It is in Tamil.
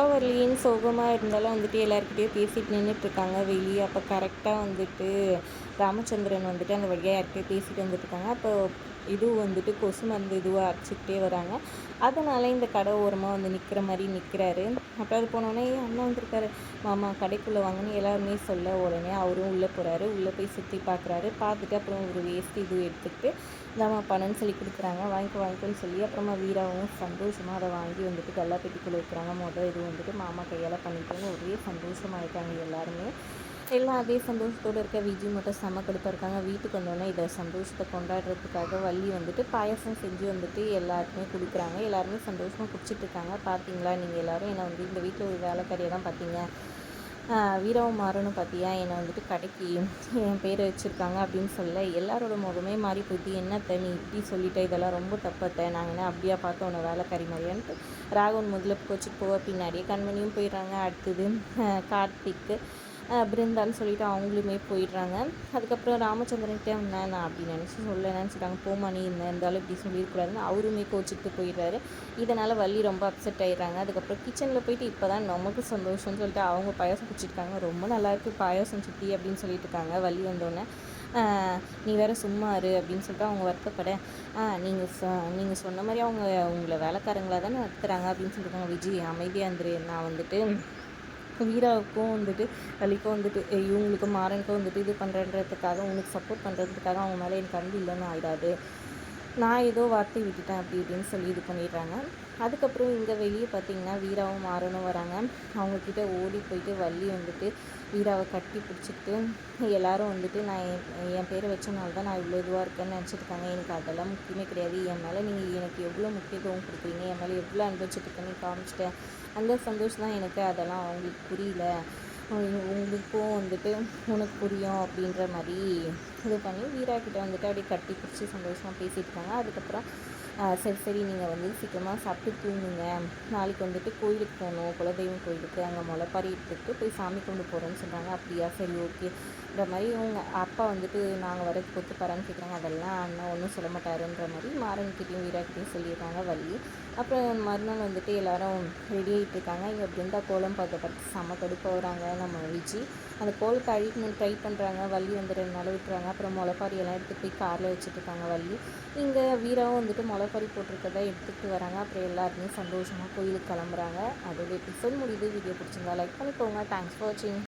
அப்பா வரலையேன்னு சோகமாக இருந்தாலும் வந்துட்டு எல்லாருக்கிட்டேயும் பேசிட்டு நின்றுட்டுருக்காங்க வெளியே அப்போ கரெக்டாக வந்துட்டு ராமச்சந்திரன் வந்துட்டு அந்த வழியாக யார்கிட்டயும் பேசிட்டு வந்துட்டுருக்காங்க. அப்போ இதுவும் வந்துட்டு கொசு மருந்து இதுவாக அரைச்சிக்கிட்டே வராங்க. அதனால் இந்த கடை ஓரமாக வந்து நிற்கிற மாதிரி நிற்கிறாரு அப்புறம் அது போனோடனே அண்ணா வந்துருக்காரு. மாமா கடைக்குள்ளே வாங்கன்னு எல்லாருமே சொல்ல உடனே அவரும் உள்ளே போகிறாரு உள்ளே போய் சுற்றி பார்க்குறாரு பார்த்துட்டு அப்புறம் ஒரு வேஸ்ட் இது எடுத்துக்கிட்டு இதாம்மா பணம்னு சொல்லி கொடுக்குறாங்க. வாங்கிக்கோ வாங்கிக்கோன்னு சொல்லி அப்புறமா வீராவும் சந்தோஷமாக அதை வாங்கி வந்துட்டு கல்லா பெட்டிக்குள்ளே வைக்கிறாங்க. மொதல் இது வந்துட்டு மாமா கையால் பண்ணிட்டாங்க ஒரே சந்தோஷமாக இருக்காங்க எல்லாருமே. எல்லாம் அதே சந்தோஷத்தோடு இருக்க விஜி மட்டும் செம கடுப்பாக இருக்காங்க. வீட்டுக்கு வந்தோடனே இதை சந்தோஷத்தை கொண்டாடுறதுக்காக வள்ளி வந்துட்டு பாயசம் செஞ்சு வந்துட்டு எல்லாருக்குமே கொடுக்குறாங்க. எல்லாருமே சந்தோஷமாக குடிச்சிட்டு இருக்காங்க. பார்த்தீங்களா நீங்கள் எல்லோரும் என்னை வந்து இந்த வீட்டில் ஒரு வேலைக்காரியாக தான் பார்த்தீங்க வீரவும் மாறணும் பார்த்தியா என்னை வந்துட்டு கடைக்கு என் பேரை வச்சுருக்காங்க அப்படின்னு சொல்ல எல்லாரோட முகமே மாறி போயிட்டு என்னத்தை நீ இப்படி சொல்லிட்ட? இதெல்லாம் ரொம்ப தப்பத்தை. நாங்கள் என்ன அப்படியா பார்த்தோம் உன்னை வேலைக்காரி மாதிரியான்ட்டு ராகவன் முதல்ல கோச்சுட்டு போக பின்னாடியே கண்மணியும் போயிடுறாங்க. அடுத்தது கார்த்திக்கு பிருந்தான்னு சொல்லிட்டு அவங்களுமே போயிடுறாங்க. அதுக்கப்புறம் ராமச்சந்திரன்கிட்ட நான் அப்படி நினச்சி சொல்ல நினச்சிட்டாங்க போமா நீ இந்த இருந்தாலும் இப்படி சொல்லியிருக்கூடாதுன்னு அவருமே கோச்சிட்டு போயிடுறாரு. இதனால் வள்ளி ரொம்ப அப்செட் ஆகிடுறாங்க அதுக்கப்புறம் கிச்சனில் போயிட்டு இப்போ தான் நமக்கு சந்தோஷம்னு சொல்லிட்டு அவங்க பாயாசம் குடிச்சிருக்காங்க. ரொம்ப நல்லாயிருக்கு பாயாசம் சுற்றி அப்படின்னு சொல்லிட்டு இருக்காங்க வள்ளி வந்தோடனே. நீ வேற சும்மா இரு அப்படின்னு சொல்லிட்டு அவங்க வருத்தப்பட நீங்கள் சொ நீங்கள் சொன்ன மாதிரி அவங்க உங்களை வேலைக்காரங்களாக தானே நடத்துகிறாங்க அப்படின்னு சொல்லியிருக்காங்க விஜய் அமைதியாக இருந்துரு நான் வந்துட்டு வீராவுக்கும் வந்துட்டு வலிக்கும் வந்துட்டு இவங்களுக்கும் மாறனுக்கும் வந்துட்டு இது பண்ணுறன்றதுக்காக உனக்கு சப்போர்ட் பண்ணுறதுக்காக அவங்க மேலே எனக்கு அன்பு இல்லைன்னு ஆயிடாது. நான் ஏதோ வார்த்தை விட்டுட்டேன் அப்படி இப்படின்னு சொல்லி இது பண்ணிடுறாங்க. அதுக்கப்புறம் இங்கே வெளியே பார்த்தீங்கன்னா வீராவும் மாறனும் வராங்க. அவங்கக்கிட்ட ஓடி போயிட்டு வள்ளி வந்துட்டு வீராவை கட்டி பிடிச்சிக்கிட்டு எல்லாரும் வந்துட்டு நான் என் என் பேரை வச்சனால தான் நான் இவ்வளோ இதுவாக இருக்கேன்னு நினச்சிருக்காங்க. எனக்கு அதெல்லாம் முக்கியமே கிடையாது. என் மேலே நீங்கள் எனக்கு எவ்வளோ முக்கியத்துவம் கொடுக்குறீங்க? என் மேலே எவ்வளோ அனுபவிச்சுட்டு காமிச்சிட்டேன் அந்த சந்தோஷம் தான் எனக்கு அதெல்லாம் அவங்களுக்கு புரியல. உங்களுக்கும் வந்துட்டு உனக்கு புரியும் அப்படின்ற மாதிரி இது பண்ணி வீரா கிட்ட வந்துட்டு அப்படியே கட்டி பிடிச்சி சந்தோஷமாக பேசிட்டு இருக்காங்க. அதுக்கப்புறம் சரி சரி நீங்கள் வந்து சீக்கிரமாக சாப்பிட்டு தூங்குங்க. நாளைக்கு வந்துட்டு கோயிலுக்கு போகணும். குலதெய்வம் கோயிலுக்கு அங்கே முளைப்பாரி போய் சாமி கொண்டு போகிறோன்னு சொல்கிறாங்க அப்படியா? சரி ஓகே. இந்த மாதிரி உங்கள் அப்பா வந்துட்டு நாங்கள் வரதுக்கு ஒத்துப்பாரான்னு கேட்குறாங்க அதெல்லாம் அண்ணன் ஒன்றும் சொல்ல மாட்டாருன்ற மாதிரி மாறன்கிட்டையும் வீராக்கிட்டையும் சொல்லிடுறாங்க வள்ளி. அப்புறம் மறுநாள் வந்துட்டு எல்லாரும் ரெடி ஆகிட்டு இருக்காங்க. இங்கே பிருந்தா கோலம் பார்க்க பார்த்து செம்ம கடுப்பாக வராங்க. நம்ம விஜி. அந்த கோலத்தை அழிக்கணும் ட்ரை பண்ணுறாங்க வள்ளி வந்து ரெண்டு நாள் விட்டுறாங்க. அப்புறம் முளைப்பாரி எல்லாம் எடுத்துகிட்டு போய் காரில் வச்சுட்ருக்காங்க வள்ளி. இங்கே வீராவும் வந்துட்டு முளைப்பாரி போட்டிருக்கதை எடுத்துகிட்டு வராங்க. அப்புறம் எல்லாருமே சந்தோஷமாக கோயிலுக்கு கிளம்புறாங்க. அதோட எபிசோட் முடியுது. வீடியோ பிடிச்சிருந்தா லைக் பண்ணிக்கோங்க. தேங்க்ஸ் ஃபார் வாட்சிங்